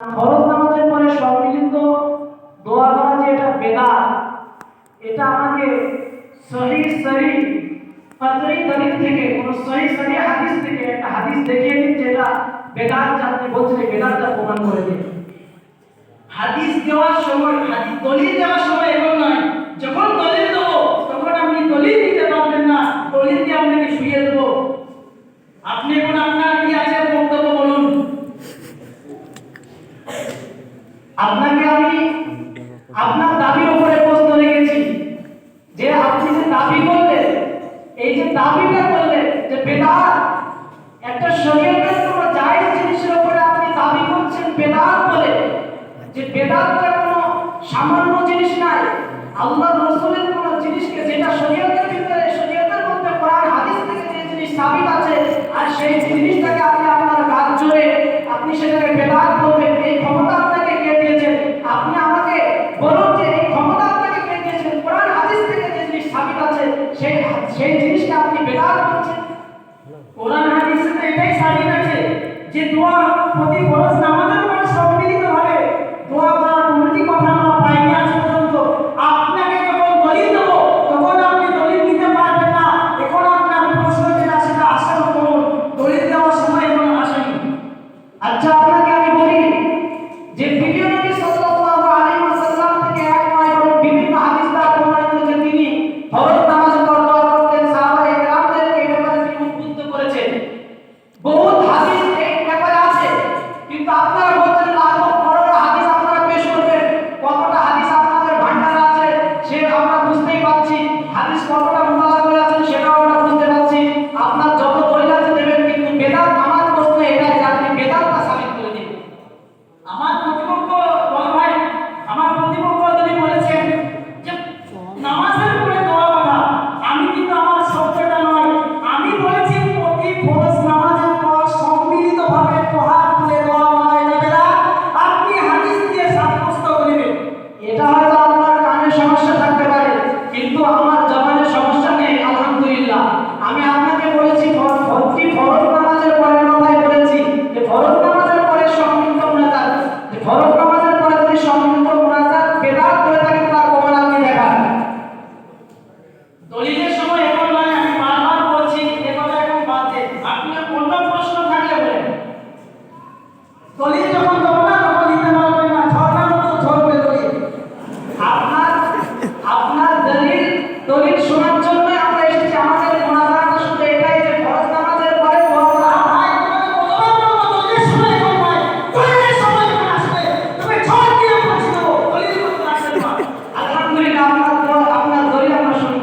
ফরজ নামাজের পরে সম্মিলিত দোয়া করা যে এটা বেদাত, এটা আমাকে সহি সহি পাতরি দলিল থেকে, কোন সহি সহি হাদিস থেকে, একটা হাদিস দেখিয়ে দিন যেটা বেদাত বলছেন এই বেদাতটা প্রমাণ করে দিন। হাদিস দেওয়ার সময়, হাদিস দলিল দেওয়ার সময় এমন নয়, যখন দলিল দেবো, তখন আপনি দলিল দিতে পারবেন না, দলিল দিয়ে আপনাকে শুয়ে দেবো। আপনি এখন আপনার কি আছে বক্তব্য বলুন আপনাকে আমি আপনার দাবির উপরে প্রশ্ন রেখেছি। যে আপনি যে দাবি করলেন এই যে দাবিটা করলেন যে বেদাত, একটা শরীয়তের কোনো জায়েজ জিনিসের উপরে আপনি দাবি করছেন বেদাত বলে, যে বেদাতটা কোনো সামান্য জিনিস নাই, আল্লাহ রসুলের কোনো জিনিসকে যেটা শরীয়তের ভিতরে, শরীয়তের মধ্যে কোরআন, হাদিস থেকে যে জিনিস সাবিত আছে, আর সেই জিনিসটাকে আপনি আপনার কাজ জোরে আপনি সেটাকে বেদাত সেই সেই জিনিসটা আপনি বেকার করছেন। কোরআন হাদিসে তো এটাই সাবিত আছে যে দোয়া প্রতি ফরজ নামাজের উদ্বুদ্ধ যে ফরজ নামাজের পরে যদি সম্মিলিত মুনাজাত বেদাত করে থাকে তার প্রমাণ আপনি দেখান দলিলের সময় এখন নয় আমি বারবার বলছি এ কথা এখন বাদ দেন আপনি অন্য প্রশ্ন থাকলে বলেন দলিল যখন দেবো না তখন দিতে পারবেন না ঝর্ণার মতো ঝরবে দলিল আপনার আপনার দলিল দলিল শোনার জন্য আমরা এসেছি আমাদের মুনাজাতটা শুধু এটাই যে ফরজ নামাজের পরে দোয়া করা ভাই তোমাকে কতবার বলব দলিলের সময় এখন নয় দলিলের সময় এখন আসবে তুমি ঝড় দিয়ে পৌঁছে দেবো দলিল করতে আসবে না আলহামদুলিল্লাহ আপনার দোয়া- আপনার দলিল আমরা শুনব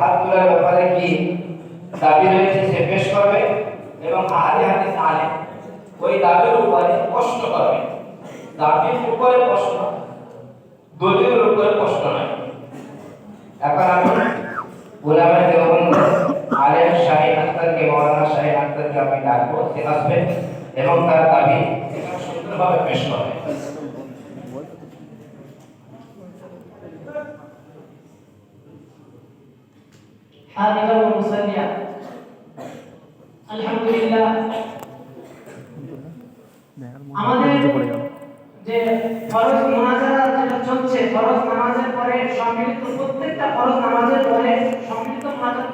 হাত তোলার ব্যাপারে কি দাবি রয়েছে সে পেশ করবে এবং আহলে হাদিস আলেম ওই দাবির উপরে প্রশ্ন করবে। দাবির উপরে প্রশ্ন, দলিলের উপরে প্রশ্ন নয়। এখন আমি উলামায়ে দেওবন্দ আলেম শাহিন আখতারকে মৌলানা শাহিন আখতারকে আমি ডাকবো, সে আসবে এবং তার দাবি সুন্দরভাবে পেশ করবে। حامدا ومصليا الحمد لله আমাদের যে ফরজ